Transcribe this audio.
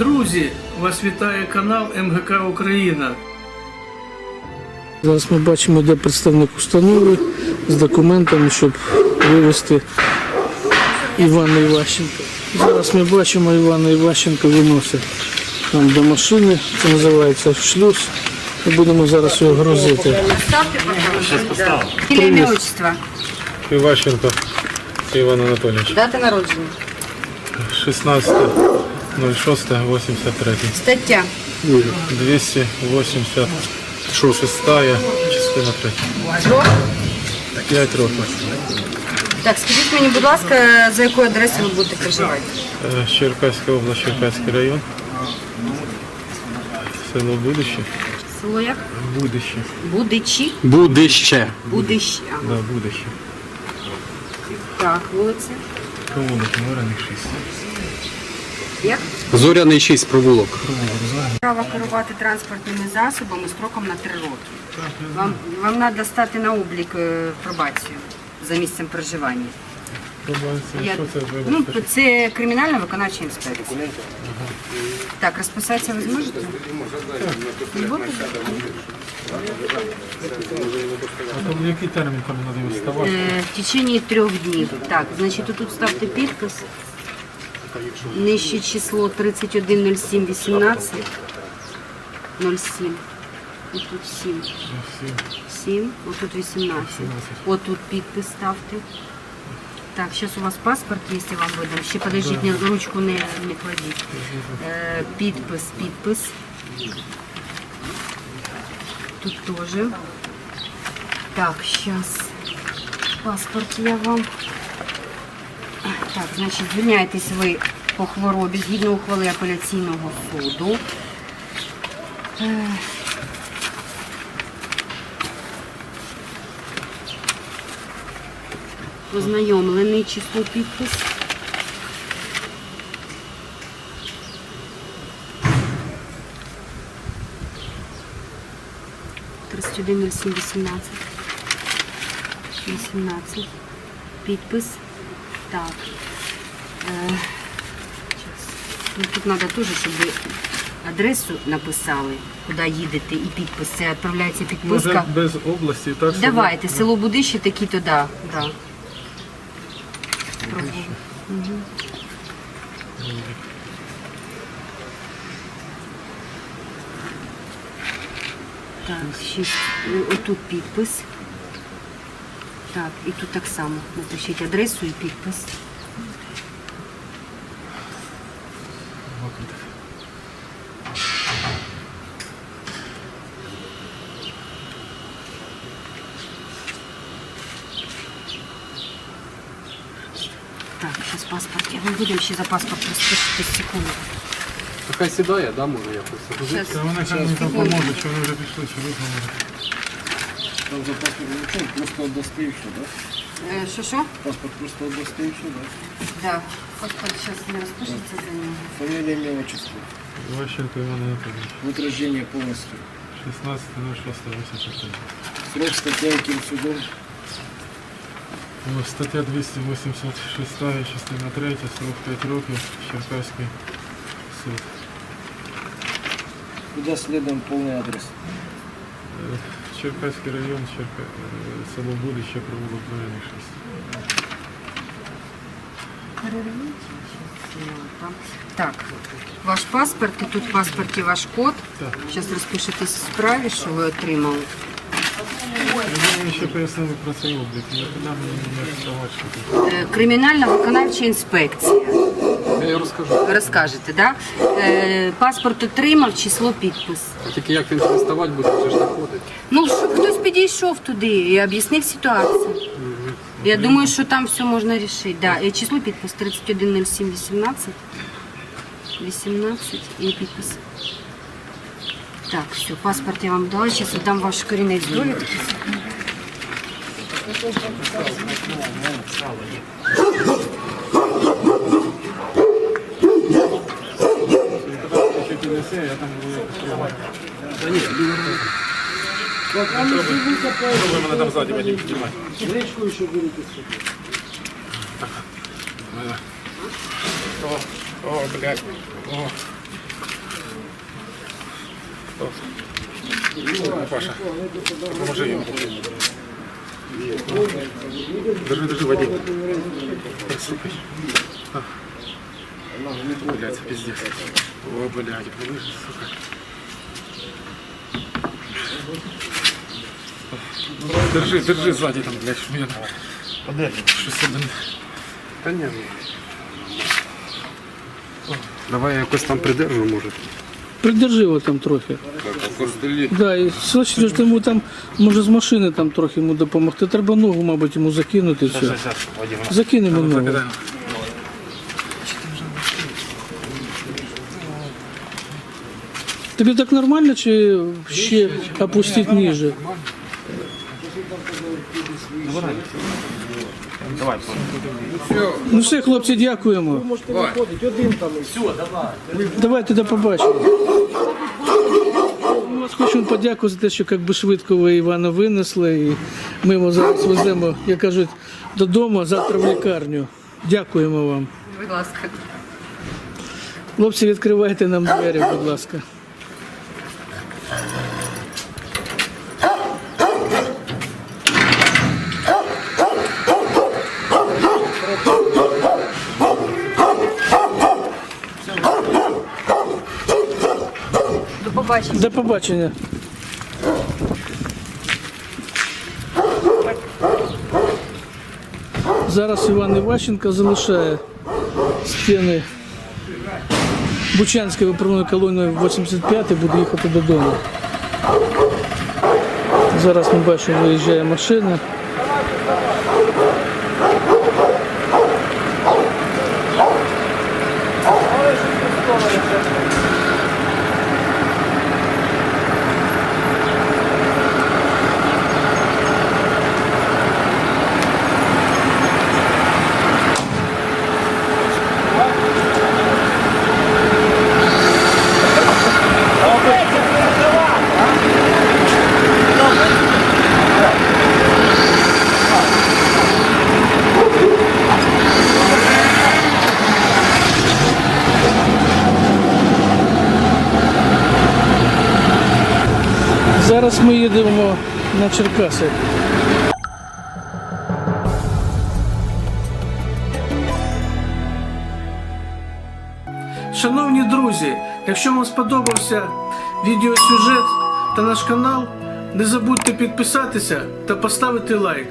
Друзі, вас вітає канал МГК Україна. Зараз ми бачимо, де представник установи з документами, щоб вивезти Івана Іващенка. Зараз ми бачимо Івана Іващенка виносить нам до машини. Це називається шлюз. Ми будемо зараз його грузити. Ім'я отчество. Іващенко Іван Анатолійович. Дата народження. 16.06.83. Стаття. 286 частина 3. Срок. 5 років. Так, скажіть мені, будь ласка, за якою адресою ви будете проживати? Е, Черкаська область, Черкаський район. Село Будище. Село як? Будище. Будичі. Будище. Будищі. Ага. Да, Будище. Так, вулиця. Провулок Морених 6. Як? Зоряний 6 провулок. Право керувати транспортними засобами строком на 3 роки. Вам, вам треба стати на облік е, пробацію за місцем проживання. Я- що це ну, це кримінальна виконавча інспекція. Так, розписатися ви зможете? Не будете? А який термін там треба вставати? Е, в течение трех днів. Так, значить, тут ставте підпис. Нижче число 310718. 07. Отут 7. 7. Отут 18. Отут підпис ставте. Так, зараз у вас паспорт, якщо вам видам. Ще подождіть, не, ручку не, не кладіть. Е, підпис, підпис. Тут теж. Так, сейчас паспорт я вам. Так, значить, звільняєтесь ви по хворобі згідно ухвали апеляційного суду. Е. Ознайомлений число підпис. Тридцять один сім вісімнадцять. Підпис. Так. Е. Ну, тут треба теж, щоб ви адресу написали, куди їдете, і підпис. Це відправляється підписка. Може без області, так? собі? Давайте, село Будище такі то да. да. Так, ще отут підпис. Так, і тут так само. Напишіть адресу і підпис. Так, зараз паспорт. Я вам будемо ще за паспорт розпишитись секунду. Хай сідає, да, може якось. Щас. Та хай мені допоможуть, що вони вже пішли, що ви. Там за паспорт нічого, просто одостивши, да? Е, Що що? Паспорт просто одостивши, да? Да. Паспорт зараз не розпишеться за нього. Фамилия, имя, отчество. Іващенко Іван Анатолійович. Год рождения полностью. 16.06.83. Срок статья каким судом? О, Стаття 286, частина 3, срок 5 років, Черкаський суд. Куда следуем полный адрес? Е, Черкаський район, Черка... е, село Будище, провулок Морених 6. Так, ваш паспорт, і тут в паспорті ваш код. Так. Зараз розпишетесь в справі, що ви отримали. Я думаю, ще пояснили про цей облік. Нікуди мені не вставати, що тут. Е, Кримінальна виконавча інспекція. Я розкажу. Розкажете, да? Е, Паспорт отримав, число підпис. А тільки як він переставати буде, вже ж не ходить. Ну, щоб хтось підійшов туди і об'яснив ситуацію. Я думаю, що там все можна рішити. Да. І число підпис 310718. 18 і підпис. Так, все, паспорт я вам дала. Зараз дам ваш корінець довідки. О, блядь. О. Паша, поможи ему. Держи, держи. Слухай. А. Блядь, пиздец. О, блядь, блядь, сука. Держи, держи сзади там, блядь, меня. Подержи. Щось один. Та ні. Давай я якось там придержу, може. Придержи його там трохи. Да, і слухай, що йому там, може з машини там трохи йому допомогти. Треба ногу, мабуть, йому закинути. Все. Закинемо ногу. Закидаємо. Тобі так нормально чи ще опустити ниже? Ну все, хлопці, дякуємо. Давайте до побачення. Ми вас хочемо подякувати за те, що як би швидко ви Івана винесли. І ми його зараз веземо, як кажуть, додому, а завтра в лікарню. Дякуємо вам. Будь ласка. Хлопці, відкривайте нам двері, будь ласка. Побачення. До побачення. Зараз Іван Іващенко залишає стіни Бучанської виправної колонії 85 і буде їхати додому. Зараз ми бачимо, виїжджає машина. Зараз ми їдемо на Черкаси. Шановні друзі, якщо вам сподобався відеосюжет та наш канал, не забудьте підписатися та поставити лайк.